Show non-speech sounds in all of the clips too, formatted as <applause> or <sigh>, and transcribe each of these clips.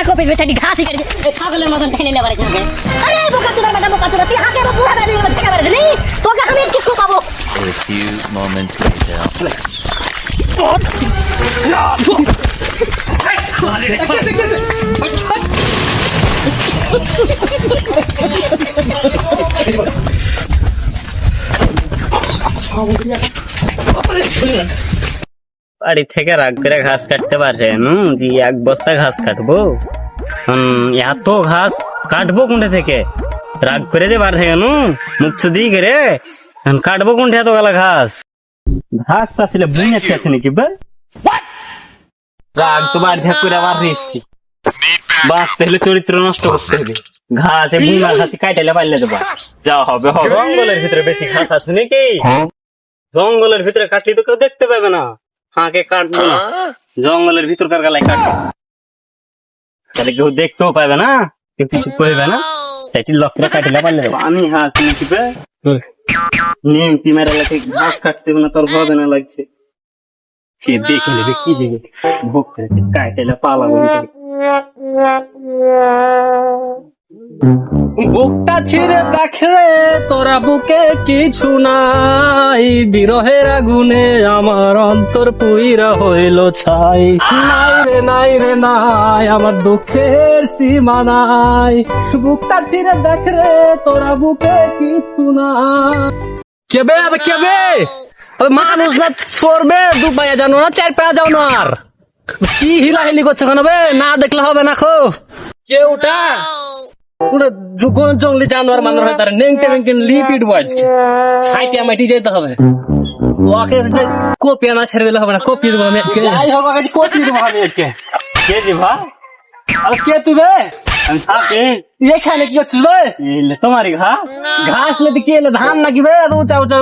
হাঁকো পেয়ে বেচারি কেটে এই ছাগলের মতন ঠেলে লেবারে যাবে। আরে বোকা চোদা বেটা বোকা তুই হাঁকে বা বুড়া গেলে ঠেকা বেড়ে দিলি তোকে আমি কি পাবো A few moments later. বাড়ি থেকে রাগ করে ঘাস কাটতে পারছেন হুম যে এক বস্তা ঘাস কাটবো। হুম এত ঘাস কাটবো কোনটা থেকে? রাগ করে যে পারছে কেন? মুখ চুদি করে। কাটবো কোনটা এত গালা ঘাস? ঘাসটা ছিল বুঝে আছে নাকি বে রাগ তো বাড়ি থেকে করে আবার এসছি বাঁচতে হলে চরিত্র নষ্ট করতে হবে। ঘাসে বুনা ঘাসে কাটাইলে পারলে দেবা। যা হবে হবে। জঙ্গলের ভিতরে বেশি ঘাস আছে নাকি? জঙ্গলের ভিতরে কাটলি তো কেউ দেখতে পাবে না। ফাঁকে কাটবো জঙ্গলের ভিতরকার গালায় কাটবো। তাহলে কেউ দেখতেও পাবে না কেউ কিছু কইবে না। সেটি লক্ষ্যটা কাটিলে পারলে দেবো আমি হাত নিবে নিমতি মেরা লাগে ঘাস কাটতে না তোর হবে না লাগছে। কে দেখে নেবে কি দেবে ভোগ করে কাটাইলে পালাবো বুকটা ছিঁড়ে দেখলে তোরা বুকে কিছু নাই। বিরহের আগুনে আমার অন্তর পুইরা হইল ছাই। নাই রে নাই রে, নাই, আমার দুঃখের সীমা নাই। বুকটা ছিঁড়ে দেখলে তোরা বুকে কিছু নাই। কেবে, আবে কেবে? মানুষ না সরবে দু পায়া জানো না, চার পায়া যাও না আর। কি হিলাহিলি করছে কেন না দেখলে হবে না খো কেউটা জঙ্গলি জানোয়ার মানুষ হয় তারা নেংটে বেংকে লিপিড বয়স সাইটে আমাটি যেতে হবে। ওকে কপি আনা ছেড়ে দিলে হবে না কপি দেবো আমি আজকে। যাই হোক কপি দেবো আমি আজকে। কে দিবা আর কে তুই বে আমি সাপে এখানে কি করছিস বে এলে তোমারই ঘা ঘাস লেতে কি এলে ধান নাকি বে আর উঁচা উঁচা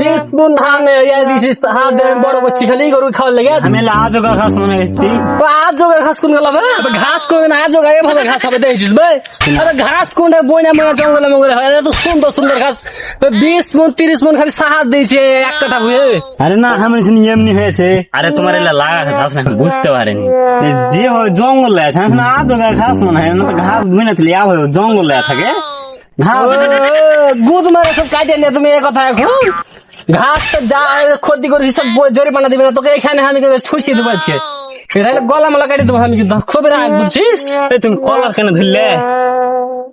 বিশ মন ধান ইয়া দিছিস হাত দিয়ে বড় বচ্ছি খালি গরু খাওয়ার লেগে আমি এলে আজও ঘাস মনে করছি তো আজ যোগে ঘাস কোন গেল বে আবে ঘাস কোন না আজ যোগে এভাবে ঘাস হবে দেখছিস বে আরে ঘাস কোনটা বইনা বইনা জঙ্গলে মঙ্গলে হয় এত সুন্দর সুন্দর ঘাস বে বিশ মন তিরিশ মন খালি সাহায্য দিয়েছে এক কাটা বুঝে আরে না আমি শুনি এমনি হয়েছে আরে তোমার এলা লাগা ঘাস না বুঝতে পারেনি এ যে হয় জঙ্গল আছে এখন আজও ঘাস মনে হয় না তো ঘাস তুলি আবার জঙ্গলে থাকে। ঘাস গুদ মারে সব কাটে নিয়ে তুমি এ কথা এখন। ঘাস যা ক্ষতি করে সব জরিমানা দিবে না। তোকে এখানে আমি খুশি দেবো আজকে। এটা গলা মালা কাটি দেবো আমি কিন্তু। খুবই রাগ বুঝছিস? তুমি কলার কেন ধরলে?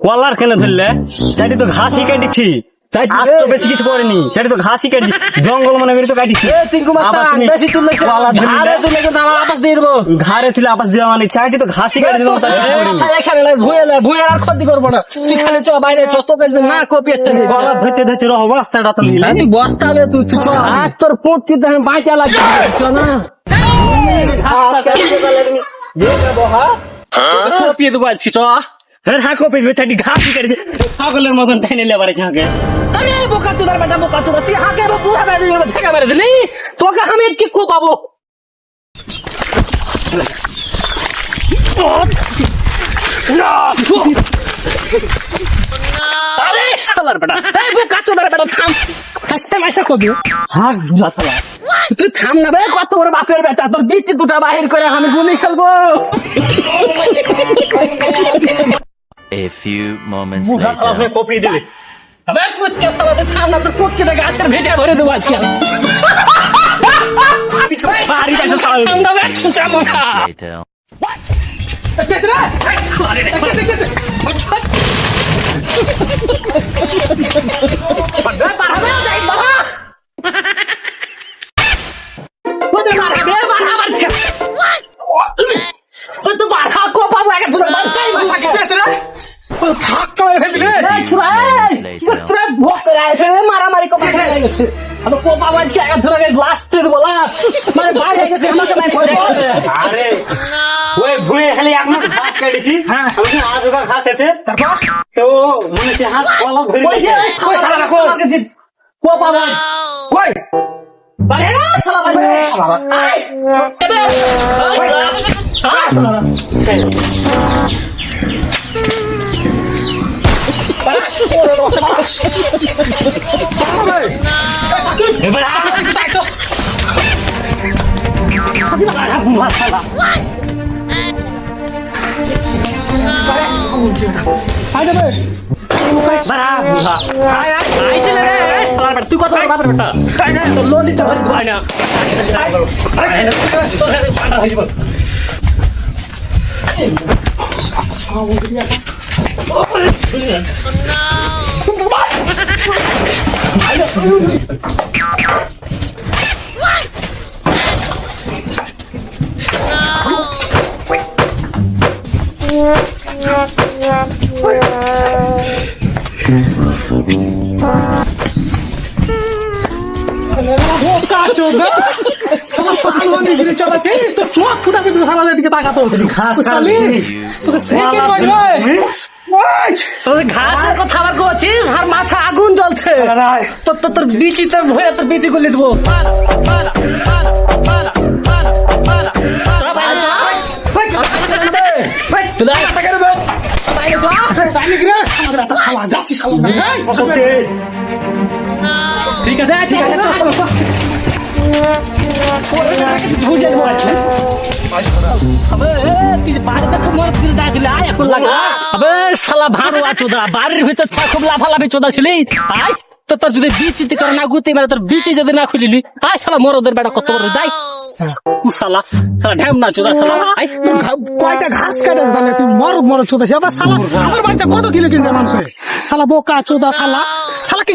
কলার কেন ধরলে? চাটি তো ঘাসই কাটিছি। চাটি- তো বেশি কিছু করেনি। চাটি তো ঘাসই জঙ্গল মনে করি তো কাটিছি। বেশি চুল কিন্তু আমার আপাস দিয়ে দেবো। ঘাড়ে আপাস দেওয়া মানে চাটি তো ঘাসই কাটি দেবো তার কিছু করিনি। এখানে নয়, ভুঁয়ে নয়, ভুঁয়ে আর ক্ষতি করব না। তুই খালি চ বাইরে চ তোকে না কপি আসতে দিয়েছি। কলা ধরছে ধরছে রহ বস্তাটা তো নিলে। তুই বস্তা তুই তুই চ। আর। তোর পোট কি দেখেন বাঁচা লাগবে। চ না। কপিয়ে দেবো আজকে চ। হ্যাঁ হ্যাঁ কপি চাটি ঘাসই কাটিছে ছাগলের মতন টেনে লেবারে ঝাঁকে আরে বোকা চোদার বেটা বোকা চোদা তুই হাঁকে পুরা বেড়ে গেলে ঠেকা মেরে দিলি? তোকে আমি কি কো পাবো আরে শালার বেটা এই বোকা চোদার বেটা থাম। হাসতে মাসে কবি শালা। তুই থাম না বে কত বড় বাপের বেটা তোর বিচি দুটা বাহির করে আমি গুলি খেলব। A few moments later. পুচকে শালা থাম না তোর দেখে গাছের ভেজা ভরে দেবো আজকে। বাড়ি কাছে শালা থাম না বে চুচা মুখা Later. মারামারি লাস্টের বলাস। মানে বাইরে গেছে <laughs> আমাকে মাইর করে আরে ওই ভুঁয়ে খালি এক মুঠ ঘাস কেটেছি আমি আজ ওটা ঘাস আছে তারপর? তো মনে হচ্ছে হাত কলা ধরে ওই কই? শালা রাখো কো পাবো কই? বাড়ি না শালা বাড়ি। আয় আয় শালা শালা বুড়া শালা আয়। যাবে বাড়া বুড়া আয় চলে রে শালার বেটা তুই কত বড় বাপের বেটা? আয় না তো লোন নিতে পারি আয় না। আয়। না। হাতে পাটা হয়ে যাবে বোকা দিকে তাকাতো ঘাস খালি তোকে সেকে কইবে তোর ঘাসের কথা আবার কইছিস? আর মাথা আগুন জ্বলছে। তোর তোর তোর বিচি তোর ভয়ে তোর বিচি গুলি দেবো। ঠিক আছে ঠিক আছে বাড়ির ভিতর খুব মানে শালা মরদের বেটা কত বড় না চোদা শালা কয়টা ঘাস কাটাস দালে তুই মরদ আমার বাড়িতে কত কিলো কিনছে মানুষ বোকা চোদা শালা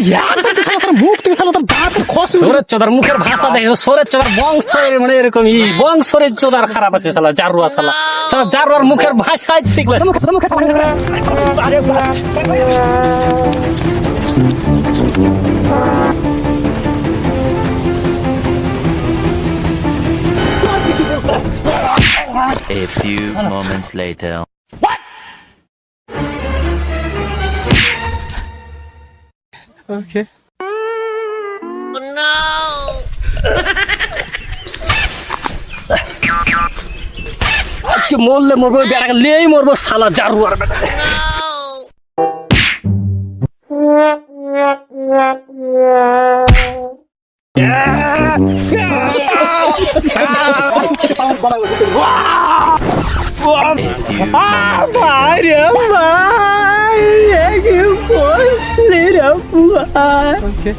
জ্ঞান তোর মুখ থেকে শালা তোর দাঁতের খস সোরের চোদার মুখের ভাষা দেখে সোরের চোদার বংশ মানে এরকম ই বংশের চোদার খারাপ আছে শালা জারুয়া শালা শালা জারুয়ার মুখের ভাষা আরে A few moments later. আজকে মরলে মরবো বেড়াকে লেই মরবো শালা জারুয়ার বেটা। A few moments É pular. Okay.